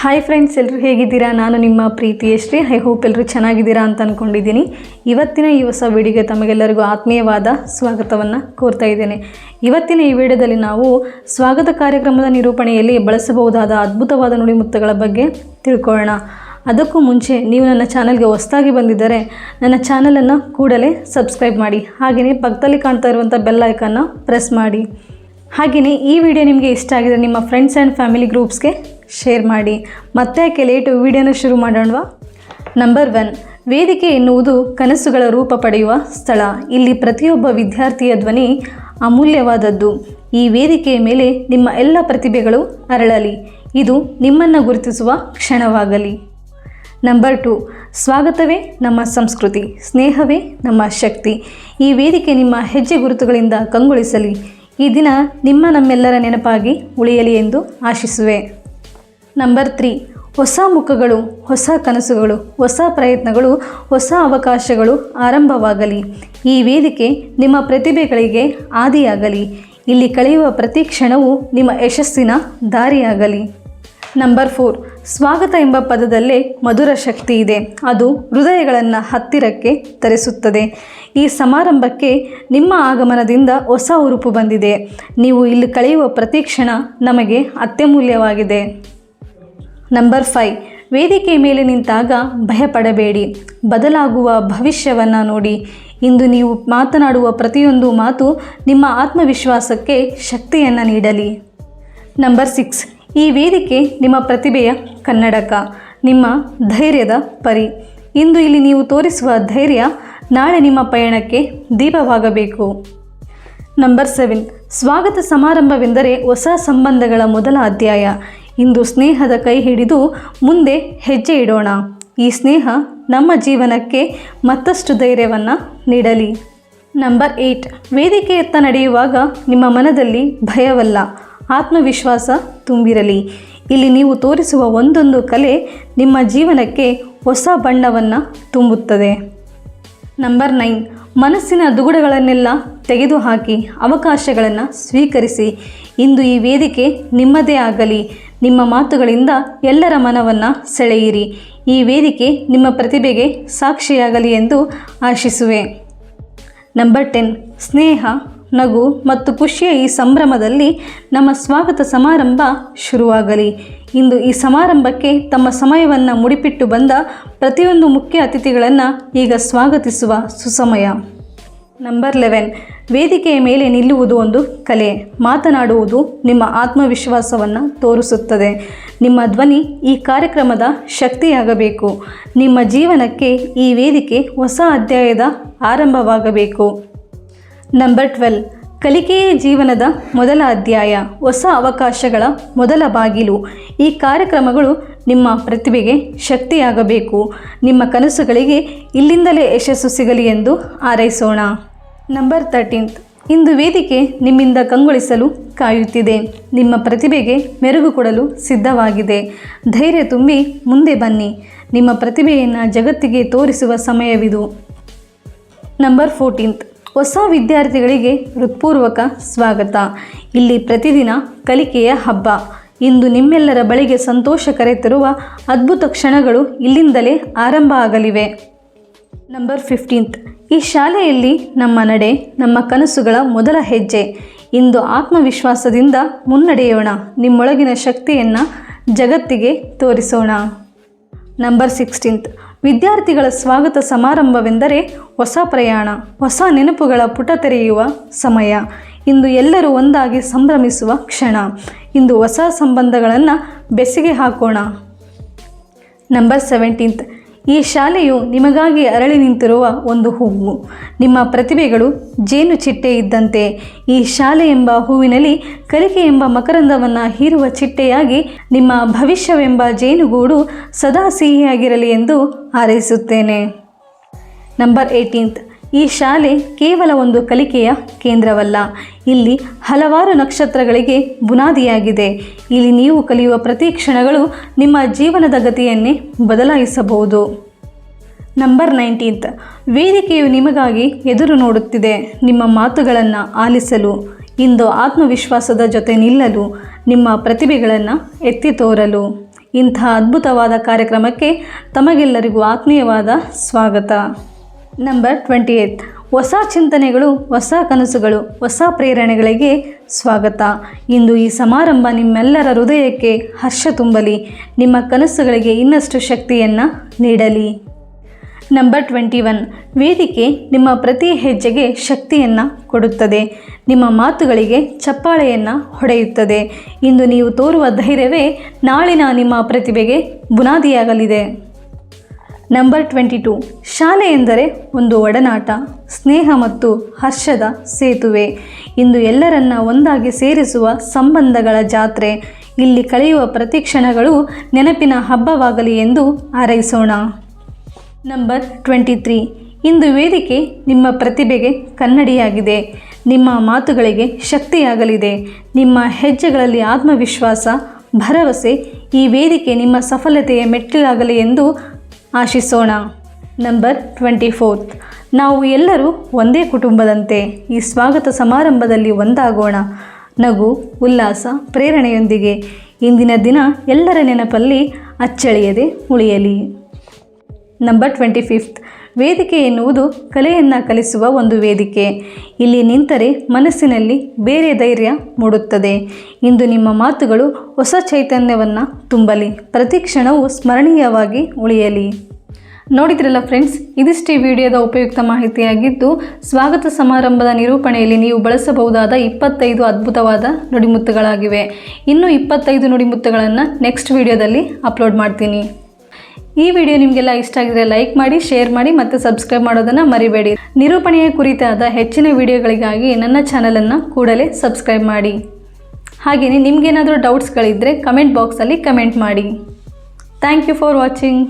Hi friends ಎಲ್ಲರೂ ಹೇಗಿದ್ದೀರಾ? ನಾನು ನಿಮ್ಮ ಪ್ರೀತಿ ಶ್ರೀ ಐ ಹೋಪ್ ಎಲ್ಲರೂ ಚೆನ್ನಾಗಿದ್ದೀರಾ ಅಂತ ಅಂದ್ಕೊಂಡಿದ್ದೀನಿ ಇವತ್ತಿನ ಈ ಹೊಸ ವಿಡಿಯೋಗೆ ತಮಗೆಲ್ಲರಿಗೂ ಆತ್ಮೀಯವಾದ ಸ್ವಾಗತವನ್ನು ಕೋರ್ತಾ ಇದ್ದೇನೆ. ಇವತ್ತಿನ ಈ ವಿಡಿಯೋದಲ್ಲಿ ನಾವು ಸ್ವಾಗತ ಕಾರ್ಯಕ್ರಮದ ನಿರೂಪಣೆಯಲ್ಲಿ ಬಳಸಬಹುದಾದ ಅದ್ಭುತವಾದ ನುಡಿಮುತ್ತಗಳ ಬಗ್ಗೆ ತಿಳ್ಕೊಳ್ಳೋಣ. ಅದಕ್ಕೂ ಮುಂಚೆ ನೀವು ನನ್ನ ಚಾನಲ್ಗೆ ಹೊಸದಾಗಿ ಬಂದಿದ್ದರೆ ನನ್ನ ಚಾನಲನ್ನು ಕೂಡಲೇ ಸಬ್ಸ್ಕ್ರೈಬ್ ಮಾಡಿ. ಹಾಗೆಯೇ ಪಕ್ಕದಲ್ಲಿ ಕಾಣ್ತಾ ಇರುವಂಥ ಬೆಲ್ ಐಕನ್ನ ಪ್ರೆಸ್ ಮಾಡಿ. ಹಾಗೆಯೇ ಈ ವಿಡಿಯೋ ನಿಮಗೆ ಇಷ್ಟ ಆಗಿದೆ ನಿಮ್ಮ ಫ್ರೆಂಡ್ಸ್ ಆ್ಯಂಡ್ ಫ್ಯಾಮಿಲಿ ಗ್ರೂಪ್ಸ್ಗೆ ಶೇರ್ ಮಾಡಿ. ಮತ್ತೆ ಯಾಕೆ ಲೇಟು ವಿಡಿಯೋನ ಶುರು ಮಾಡೋಣವಾ? ನಂಬರ್ ಒನ್ ವೇದಿಕೆ ಎನ್ನುವುದು ಕನಸುಗಳ ರೂಪ ಪಡೆಯುವ ಸ್ಥಳ. ಇಲ್ಲಿ ಪ್ರತಿಯೊಬ್ಬ ವಿದ್ಯಾರ್ಥಿಯ ಧ್ವನಿ ಅಮೂಲ್ಯವಾದದ್ದು. ಈ ವೇದಿಕೆಯ ಮೇಲೆ ನಿಮ್ಮ ಎಲ್ಲ ಪ್ರತಿಭೆಗಳು ಅರಳಲಿ. ಇದು ನಿಮ್ಮನ್ನು ಗುರುತಿಸುವ ಕ್ಷಣವಾಗಲಿ. ನಂಬರ್ ಟು ಸ್ವಾಗತವೇ ನಮ್ಮ ಸಂಸ್ಕೃತಿ, ಸ್ನೇಹವೇ ನಮ್ಮ ಶಕ್ತಿ. ಈ ವೇದಿಕೆ ನಿಮ್ಮ ಹೆಜ್ಜೆ ಗುರುತುಗಳಿಂದ ಕಂಗೊಳಿಸಲಿ. ಈ ದಿನ ನಿಮ್ಮ ನಮ್ಮೆಲ್ಲರ ನೆನಪಾಗಿ ಉಳಿಯಲಿ ಎಂದು ಆಶಿಸುವೆ. ನಂಬರ್ ತ್ರೀ ಹೊಸ ಮುಖಗಳು, ಹೊಸ ಕನಸುಗಳು, ಹೊಸ ಪ್ರಯತ್ನಗಳು, ಹೊಸ ಅವಕಾಶಗಳು ಆರಂಭವಾಗಲಿ. ಈ ವೇದಿಕೆ ನಿಮ್ಮ ಪ್ರತಿಭೆಗಳಿಗೆ ಆದಿಯಾಗಲಿ. ಇಲ್ಲಿ ಕಳೆಯುವ ಪ್ರತಿ ಕ್ಷಣವು ನಿಮ್ಮ ಯಶಸ್ಸಿನ ದಾರಿಯಾಗಲಿ. ನಂಬರ್ ಫೋರ್ ಸ್ವಾಗತ ಎಂಬ ಪದದಲ್ಲೇ ಮಧುರ ಶಕ್ತಿ ಇದೆ. ಅದು ಹೃದಯಗಳನ್ನು ಹತ್ತಿರಕ್ಕೆ ತರಿಸುತ್ತದೆ. ಈ ಸಮಾರಂಭಕ್ಕೆ ನಿಮ್ಮ ಆಗಮನದಿಂದ ಹೊಸ ಉರುಪು ಬಂದಿದೆ. ನೀವು ಇಲ್ಲಿ ಕಳೆಯುವ ಪ್ರತಿ ಕ್ಷಣ ನಮಗೆ ಅತ್ಯಮೂಲ್ಯವಾಗಿದೆ. ನಂಬರ್ ಫೈವ್ ವೇದಿಕೆ ಮೇಲೆ ನಿಂತಾಗ ಭಯಪಡಬೇಡಿ. ಬದಲಾಗುವ ಭವಿಷ್ಯವನ್ನು ನೋಡಿ. ಇಂದು ನೀವು ಮಾತನಾಡುವ ಪ್ರತಿಯೊಂದು ಮಾತು ನಿಮ್ಮ ಆತ್ಮವಿಶ್ವಾಸಕ್ಕೆ ಶಕ್ತಿಯನ್ನು ನೀಡಲಿ. ನಂಬರ್ ಸಿಕ್ಸ್ ಈ ವೇದಿಕೆ ನಿಮ್ಮ ಪ್ರತಿಭೆಯ ಕನ್ನಡಕ, ನಿಮ್ಮ ಧೈರ್ಯದ ಪರಿ. ಇಂದು ಇಲ್ಲಿ ನೀವು ತೋರಿಸುವ ಧೈರ್ಯ ನಾಳೆ ನಿಮ್ಮ ಪಯಣಕ್ಕೆ ದೀಪವಾಗಬೇಕು. ನಂಬರ್ ಸೆವೆನ್ ಸ್ವಾಗತ ಸಮಾರಂಭವೆಂದರೆ ಹೊಸ ಸಂಬಂಧಗಳ ಮೊದಲ ಅಧ್ಯಾಯ. ಇಂದು ಸ್ನೇಹದ ಕೈ ಹಿಡಿದು ಮುಂದೆ ಹೆಜ್ಜೆ ಇಡೋಣ. ಈ ಸ್ನೇಹ ನಮ್ಮ ಜೀವನಕ್ಕೆ ಮತ್ತಷ್ಟು ಧೈರ್ಯವನ್ನು ನೀಡಲಿ. ನಂಬರ್ ಏಯ್ಟ್ ವೇದಿಕೆಯತ್ತ ನಡೆಯುವಾಗ ನಿಮ್ಮ ಮನದಲ್ಲಿ ಭಯವಲ್ಲ, ಆತ್ಮವಿಶ್ವಾಸ ತುಂಬಿರಲಿ. ಇಲ್ಲಿ ನೀವು ತೋರಿಸುವ ಒಂದೊಂದು ಕಲೆ ನಿಮ್ಮ ಜೀವನಕ್ಕೆ ಹೊಸ ಬಣ್ಣವನ್ನು ತುಂಬುತ್ತದೆ. Number nine. ಮನಸ್ಸಿನ ದುಗುಡಗಳನ್ನೆಲ್ಲ ತೆಗೆದುಹಾಕಿ ಅವಕಾಶಗಳನ್ನು ಸ್ವೀಕರಿಸಿ. ಇಂದು ಈ ವೇದಿಕೆ ನಿಮ್ಮದೇ ಆಗಲಿ. ನಿಮ್ಮ ಮಾತುಗಳಿಂದ ಎಲ್ಲರ ಮನವನ್ನು ಸೆಳೆಯಿರಿ. ಈ ವೇದಿಕೆ ನಿಮ್ಮ ಪ್ರತಿಭೆಗೆ ಸಾಕ್ಷಿಯಾಗಲಿ ಎಂದು ಆಶಿಸುವೆ. ನಂಬರ್ ಟೆನ್, ಸ್ನೇಹ. ನಗು ಮತ್ತು ಖುಷಿಯ ಈ ಸಂಭ್ರಮದಲ್ಲಿ ನಮ್ಮ ಸ್ವಾಗತ ಸಮಾರಂಭ ಶುರುವಾಗಲಿ. ಇಂದು ಈ ಸಮಾರಂಭಕ್ಕೆ ತಮ್ಮ ಸಮಯವನ್ನು ಮುಡಿಪಿಟ್ಟು ಬಂದ ಪ್ರತಿಯೊಂದು ಮುಖ್ಯ ಅತಿಥಿಗಳನ್ನು ಈಗ ಸ್ವಾಗತಿಸುವ ಸುಸಮಯ. ನಂಬರ್ ಲೆವೆನ್ ವೇದಿಕೆಯ ಮೇಲೆ ನಿಲ್ಲುವುದು ಒಂದು ಕಲೆ. ಮಾತನಾಡುವುದು ನಿಮ್ಮ ಆತ್ಮವಿಶ್ವಾಸವನ್ನು ತೋರಿಸುತ್ತದೆ. ನಿಮ್ಮ ಧ್ವನಿ ಈ ಕಾರ್ಯಕ್ರಮದ ಶಕ್ತಿಯಾಗಬೇಕು. ನಿಮ್ಮ ಜೀವನಕ್ಕೆ ಈ ವೇದಿಕೆ ಹೊಸ ಅಧ್ಯಾಯದ ಆರಂಭವಾಗಬೇಕು. ನಂಬರ್ ಟ್ವೆಲ್ ಕಲಿಕೆಯೇ ಜೀವನದ ಮೊದಲ ಅಧ್ಯಾಯ. ಹೊಸ ಅವಕಾಶಗಳ ಮೊದಲ ಬಾಗಿಲು. ಈ ಕಾರ್ಯಕ್ರಮಗಳು ನಿಮ್ಮ ಪ್ರತಿಭೆಗೆ ಶಕ್ತಿಯಾಗಬೇಕು. ನಿಮ್ಮ ಕನಸುಗಳಿಗೆ ಇಲ್ಲಿಂದಲೇ ಯಶಸ್ಸು ಸಿಗಲಿ ಎಂದು ಹಾರೈಸೋಣ. ನಂಬರ್ ತರ್ಟೀನ್ತ್ ಇಂದು ವೇದಿಕೆ ನಿಮ್ಮಿಂದ ಕಂಗೊಳಿಸಲು ಕಾಯುತ್ತಿದೆ. ನಿಮ್ಮ ಪ್ರತಿಭೆಗೆ ಮೆರುಗು ಕೊಡಲು ಸಿದ್ಧವಾಗಿದೆ. ಧೈರ್ಯ ತುಂಬಿ ಮುಂದೆ ಬನ್ನಿ. ನಿಮ್ಮ ಪ್ರತಿಭೆಯನ್ನು ಜಗತ್ತಿಗೆ ತೋರಿಸುವ ಸಮಯವಿದು. ನಂಬರ್ ಫೋರ್ಟೀನ್ತ್ ಹೊಸ ವಿದ್ಯಾರ್ಥಿಗಳಿಗೆ ಹೃತ್ಪೂರ್ವಕ ಸ್ವಾಗತ. ಇಲ್ಲಿ ಪ್ರತಿದಿನ ಕಲಿಕೆಯ ಹಬ್ಬ. ಇಂದು ನಿಮ್ಮೆಲ್ಲರ ಬಳಿಗೆ ಸಂತೋಷ ಕರೆತರುವ ಅದ್ಭುತ ಕ್ಷಣಗಳು ಇಲ್ಲಿಂದಲೇ ಆರಂಭ ಆಗಲಿವೆ. Number fifteenth. ಈ ಶಾಲೆಯಲ್ಲಿ ನಮ್ಮ ನಡೆ, ನಮ್ಮ ಕನಸುಗಳ ಮೊದಲ ಹೆಜ್ಜೆ. ಇಂದು ಆತ್ಮವಿಶ್ವಾಸದಿಂದ ಮುನ್ನಡೆಯೋಣ. ನಿಮ್ಮೊಳಗಿನ ಶಕ್ತಿಯನ್ನು ಜಗತ್ತಿಗೆ ತೋರಿಸೋಣ. Number sixteenth. ವಿದ್ಯಾರ್ಥಿಗಳ ಸ್ವಾಗತ ಸಮಾರಂಭವೆಂದರೆ ಹೊಸ ಪ್ರಯಾಣ, ಹೊಸ ನೆನಪುಗಳ ಪುಟ ತೆರೆಯುವ ಸಮಯ. ಇಂದು ಎಲ್ಲರೂ ಒಂದಾಗಿ ಸಂಭ್ರಮಿಸುವ ಕ್ಷಣ. ಇಂದು ಹೊಸ ಸಂಬಂಧಗಳನ್ನು ಬೆಸಿಗೆ ಹಾಕೋಣ. ನಂಬರ್ ಸೆವೆಂಟೀನ್ತ್ ಈ ಶಾಲೆಯು ನಿಮಗಾಗಿ ಅರಳಿ ನಿಂತಿರುವ ಒಂದು ಹೂವು. ನಿಮ್ಮ ಪ್ರತಿಭೆಗಳು ಜೇನು ಚಿಟ್ಟೆ ಇದ್ದಂತೆ ಈ ಶಾಲೆ ಎಂಬ ಹೂವಿನಲ್ಲಿ ಕಲಿಕೆ ಎಂಬ ಮಕರಂದವನ್ನು ಹೀರುವ ಚಿಟ್ಟೆಯಾಗಿ ನಿಮ್ಮ ಭವಿಷ್ಯವೆಂಬ ಜೇನುಗೂಡು ಸದಾ ಸಿಹಿಯಾಗಿರಲಿ ಎಂದು ಹಾರೈಸುತ್ತೇನೆ. Number eighteenth. ಈ ಶಾಲೆ ಕೇವಲ ಒಂದು ಕಲಿಕೆಯ ಕೇಂದ್ರವಲ್ಲ. ಇಲ್ಲಿ ಹಲವಾರು ನಕ್ಷತ್ರಗಳಿಗೆ ಬುನಾದಿಯಾಗಿದೆ. ಇಲ್ಲಿ ನೀವು ಕಲಿಯುವ ಪ್ರತಿ ಕ್ಷಣಗಳು ನಿಮ್ಮ ಜೀವನದ ಗತಿಯನ್ನೇ ಬದಲಾಯಿಸಬಹುದು. Number nineteenth. ವೇದಿಕೆಯು ನಿಮಗಾಗಿ ಎದುರು ನೋಡುತ್ತಿದೆ. ನಿಮ್ಮ ಮಾತುಗಳನ್ನು ಆಲಿಸಲು, ಇಂದು ಆತ್ಮವಿಶ್ವಾಸದ ಜೊತೆ ನಿಲ್ಲಲು, ನಿಮ್ಮ ಪ್ರತಿಭೆಗಳನ್ನು ಎತ್ತಿ ತೋರಲು. ಇಂಥ ಅದ್ಭುತವಾದ ಕಾರ್ಯಕ್ರಮಕ್ಕೆ ತಮಗೆಲ್ಲರಿಗೂ ಆತ್ಮೀಯವಾದ ಸ್ವಾಗತ. ನಂಬರ್ ಟ್ವೆಂಟಿ ಏತ್ ಹೊಸ ಚಿಂತನೆಗಳು, ಹೊಸ ಕನಸುಗಳು, ಹೊಸ ಪ್ರೇರಣೆಗಳಿಗೆ ಸ್ವಾಗತ. ಇಂದು ಈ ಸಮಾರಂಭ ನಿಮ್ಮೆಲ್ಲರ ಹೃದಯಕ್ಕೆ ಹರ್ಷ ತುಂಬಲಿ. ನಿಮ್ಮ ಕನಸುಗಳಿಗೆ ಇನ್ನಷ್ಟು ಶಕ್ತಿಯನ್ನು ನೀಡಲಿ. ನಂಬರ್ ಟ್ವೆಂಟಿ ಒನ್ ವೇದಿಕೆ ನಿಮ್ಮ ಪ್ರತಿ ಹೆಜ್ಜೆಗೆ ಶಕ್ತಿಯನ್ನು ಕೊಡುತ್ತದೆ. ನಿಮ್ಮ ಮಾತುಗಳಿಗೆ ಚಪ್ಪಾಳೆಯನ್ನು ಹೊಡೆಯುತ್ತದೆ. ಇಂದು ನೀವು ತೋರುವ ಧೈರ್ಯವೇ ನಾಳಿನ ನಿಮ್ಮ ಪ್ರತಿಭೆಗೆ ಬುನಾದಿಯಾಗಲಿದೆ. Number twenty two. ಶಾಲೆ ಎಂದರೆ ಒಂದು ಒಡನಾಟ, ಸ್ನೇಹ ಮತ್ತು ಹರ್ಷದ ಸೇತುವೆ. ಇಂದು ಎಲ್ಲರನ್ನ ಒಂದಾಗಿ ಸೇರಿಸುವ ಸಂಬಂಧಗಳ ಜಾತ್ರೆ. ಇಲ್ಲಿ ಕಳೆಯುವ ಪ್ರತಿ ಕ್ಷಣಗಳು ನೆನಪಿನ ಹಬ್ಬವಾಗಲಿ ಎಂದು ಹಾರೈಸೋಣ. ನಂಬರ್ ಟ್ವೆಂಟಿ ತ್ರೀ ಇಂದು ವೇದಿಕೆ ನಿಮ್ಮ ಪ್ರತಿಭೆಗೆ ಕನ್ನಡಿಯಾಗಿದೆ. ನಿಮ್ಮ ಮಾತುಗಳಿಗೆ ಶಕ್ತಿಯಾಗಲಿದೆ. ನಿಮ್ಮ ಹೆಜ್ಜೆಗಳಲ್ಲಿ ಆತ್ಮವಿಶ್ವಾಸ, ಭರವಸೆ ಈ ವೇದಿಕೆ ನಿಮ್ಮ ಸಫಲತೆಯ ಮೆಟ್ಟಿಲಾಗಲಿ ಎಂದು ಆಶಿಸೋಣ. ನಂಬರ್ ಟ್ವೆಂಟಿ ಫೋರ್ತ್ ನಾವು ಎಲ್ಲರೂ ಒಂದೇ ಕುಟುಂಬದಂತೆ ಈ ಸ್ವಾಗತ ಸಮಾರಂಭದಲ್ಲಿ ಒಂದಾಗೋಣ. ನಗು, ಉಲ್ಲಾಸ, ಪ್ರೇರಣೆಯೊಂದಿಗೆ ಇಂದಿನ ದಿನ ಎಲ್ಲರ ನೆನಪಲ್ಲಿ ಅಚ್ಚಳಿಯದೆ ಉಳಿಯಲಿ. ನಂಬರ್ ಟ್ವೆಂಟಿ ಫಿಫ್ತ್ ವೇದಿಕೆ ಎನ್ನುವುದು ಕಲೆಯನ್ನು ಕಲಿಸುವ ಒಂದು ವೇದಿಕೆ. ಇಲ್ಲಿ ನಿಂತರೆ ಮನಸ್ಸಿನಲ್ಲಿ ಬೇರೆ ಧೈರ್ಯ ಮೂಡುತ್ತದೆ. ಇಂದು ನಿಮ್ಮ ಮಾತುಗಳು ಹೊಸ ಚೈತನ್ಯವನ್ನು ತುಂಬಲಿ. ಪ್ರತಿ ಕ್ಷಣವೂ ಸ್ಮರಣೀಯವಾಗಿ ಉಳಿಯಲಿ. ನೋಡಿದ್ರಲ್ಲ ಫ್ರೆಂಡ್ಸ್ ಇದಿಷ್ಟೇ ವಿಡಿಯೋದ ಉಪಯುಕ್ತ ಮಾಹಿತಿಯಾಗಿದ್ದು, ಸ್ವಾಗತ ಸಮಾರಂಭದ ನಿರೂಪಣೆಯಲ್ಲಿ ನೀವು ಬಳಸಬಹುದಾದ ಇಪ್ಪತ್ತೈದು ಅದ್ಭುತವಾದ ನುಡಿಮುತ್ತುಗಳಾಗಿವೆ. ಇನ್ನು ಇಪ್ಪತ್ತೈದು ನುಡಿಮುತ್ತುಗಳನ್ನು ನೆಕ್ಸ್ಟ್ ವಿಡಿಯೋದಲ್ಲಿ ಅಪ್ಲೋಡ್ ಮಾಡ್ತೀನಿ. ಈ ವಿಡಿಯೋ ನಿಮಗೆಲ್ಲ ಇಷ್ಟ ಆಗಿದ್ರೆ ಲೈಕ್ ಮಾಡಿ, ಶೇರ್ ಮಾಡಿ ಮತ್ತು ಸಬ್ಸ್ಕ್ರೈಬ್ ಮಾಡೋದನ್ನು ಮರಿಬೇಡಿ. ನಿರೂಪಣೆಯ ಕುರಿತಾದ ಹೆಚ್ಚಿನ ವಿಡಿಯೋಗಳಿಗಾಗಿ ನನ್ನ ಚಾನಲನ್ನು ಕೂಡಲೇ ಸಬ್ಸ್ಕ್ರೈಬ್ ಮಾಡಿ. ಹಾಗೆಯೇ ನಿಮಗೇನಾದರೂ ಡೌಟ್ಸ್ಗಳಿದ್ದರೆ ಕಮೆಂಟ್ ಬಾಕ್ಸಲ್ಲಿ ಕಮೆಂಟ್ ಮಾಡಿ. Thank you for watching